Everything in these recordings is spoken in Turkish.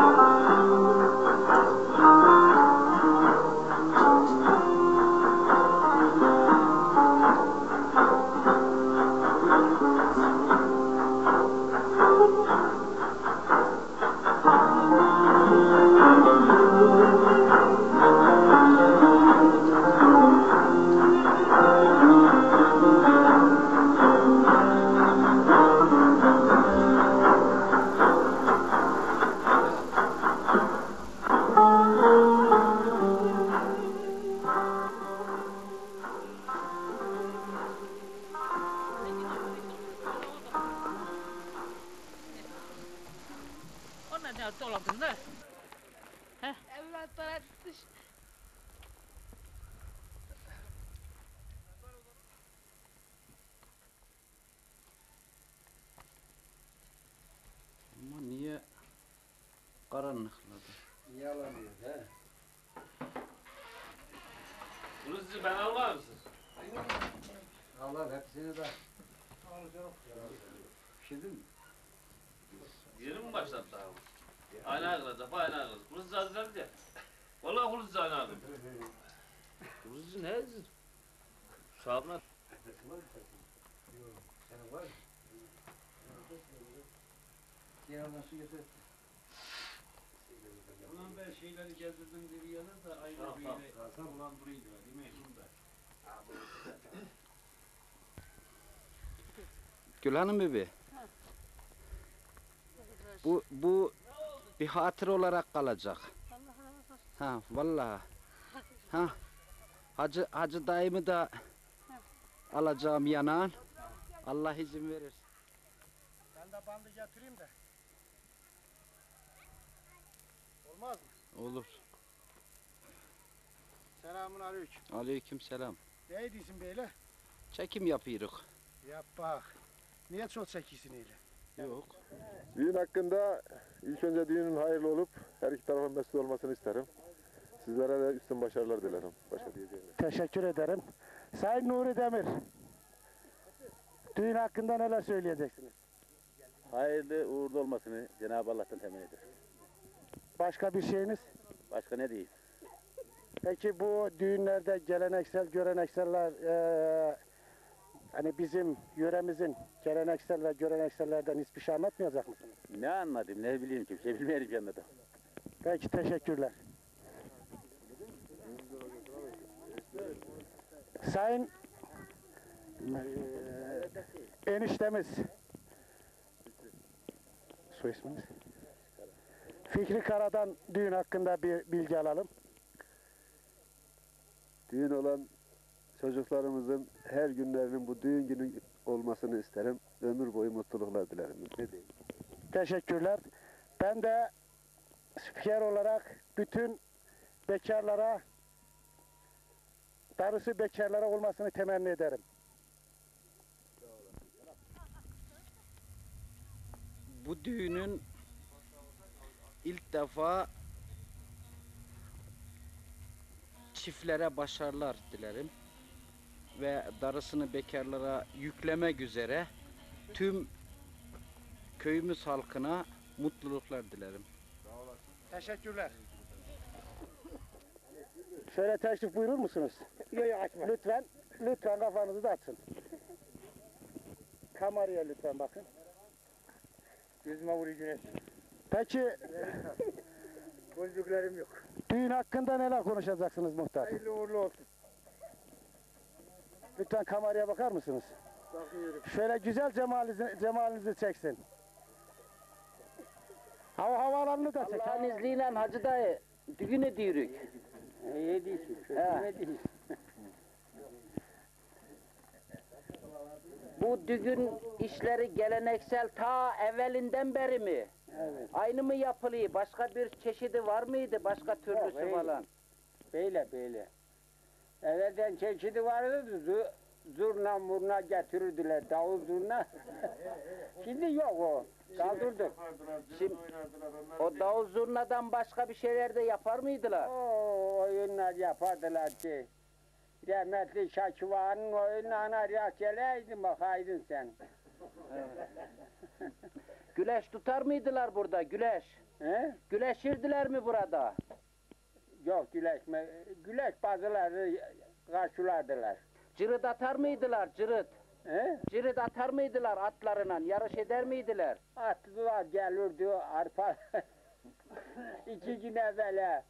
Ona ne doladın da? Evlatlara dış. Ama niye karanlıkladı? Yalanıyor he. Rızcı ben almaz mısın? Allah hepsini de. Pişirdin mi? Yeni mi başladı daha? Aynı ağırladı, aynı ağırladı. Rızcı hazırladı ya. Vallahi Rızcı aynı ağırladı. Rızcı ne? Şabına Senin var mı? Yanına su getir. Ulan ben şeyleri gezdirdim bir yana da aynı Tamam, böyle. tamam. Ulan buraydı değil mi? Bunda. Gül Hanım bebi. Bu bu bir hatır olarak kalacak. Ha vallahi. Ha. Hacı Hacı dayımı da alacağım yanağın. Allah izin verir. Ben de bandı getireyim de. Olmaz mı? Olur. Selamun aleyküm. Aleyküm selam. Ne diyorsun böyle? Çekim yapıyoruz. Yap bak. Niye çok çekiyorsun öyle? Yok. Düğün hakkında ilk önce düğünün hayırlı olup her iki tarafın mesut olmasını isterim. Sizlere de üstün başarılar dilerim. Başka diyeceğim. yok. Teşekkür ederim. Sayın Nuri Demir. Düğün hakkında neler söyleyeceksiniz? Hayırlı uğurlu olmasını Cenab-ı Allah'tan temin eder. Başka bir şeyiniz? Başka ne diyeyim? Peki bu düğünlerde geleneksel, görenekseller, eee hani bizim yöremizin geleneksel ve göreneksellerden hiçbir şey anlatmayacak mısınız? Ne anladım, ne bileyim ki, bir şey bilmeyelim ki anladım. Peki teşekkürler. Sayın eee, eniştemiz soy isminiz? Fikri Kara'dan düğün hakkında bir bilgi alalım. Düğün olan çocuklarımızın her günlerinin bu düğün günü olmasını isterim. Ömür boyu mutluluklar dilerim. Ne diyeyim? Teşekkürler. Ben de spiker olarak bütün bekarlara darısı bekarlara olmasını temenni ederim. Bu düğünün ilk defa çiftlere başarılar dilerim. Ve darısını bekarlara yüklemek üzere tüm köyümüz halkına mutluluklar dilerim. Teşekkürler. Şöyle teşrif buyurur musunuz? Yok yok açma. Lütfen, lütfen kafanızı da açın. Kameraya lütfen bakın. Yüzüme vuruyor güneş. Peki Boncuklarım yok. düğün hakkında neler konuşacaksınız muhtar? Hayırlı uğurlu olsun. Lütfen kameraya bakar mısınız? Bakıyorum. Şöyle güzel cemalinizi, cemalinizi çeksin. Hava havalarını da çek. Allah'ın izniyle Hacı dayı düğün ediyoruz. İyi değilsin. He. Bu düğün işleri geleneksel ta evvelinden beri mi? Evet. Aynı mı yapılıyor? Başka bir çeşidi var mıydı? Başka türlüsü hayır. falan? Böyle böyle. Evvelden çeşidi vardı. Zu, zurna murna getirirdiler. Davul zurna. Şimdi yok o. Kaldırdık. Şimdi o davul zurnadan başka bir şeyler de yapar mıydılar? O oyunlar yapardılar ki. Rahmetli Şakıvan'ın oyunlarına rast geleydin bakaydın sen. Güleş tutar mıydılar burada güleş? He? Güleşirdiler mi burada? Yok güleşme. Güleş bazıları karşılardılar. Cırıt atar mıydılar cırıt? He? Cırıt atar mıydılar atlarına? Yarış eder miydiler? Atlılar gelirdi arpa. İki gün evvela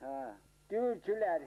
Ha. düğürtüler.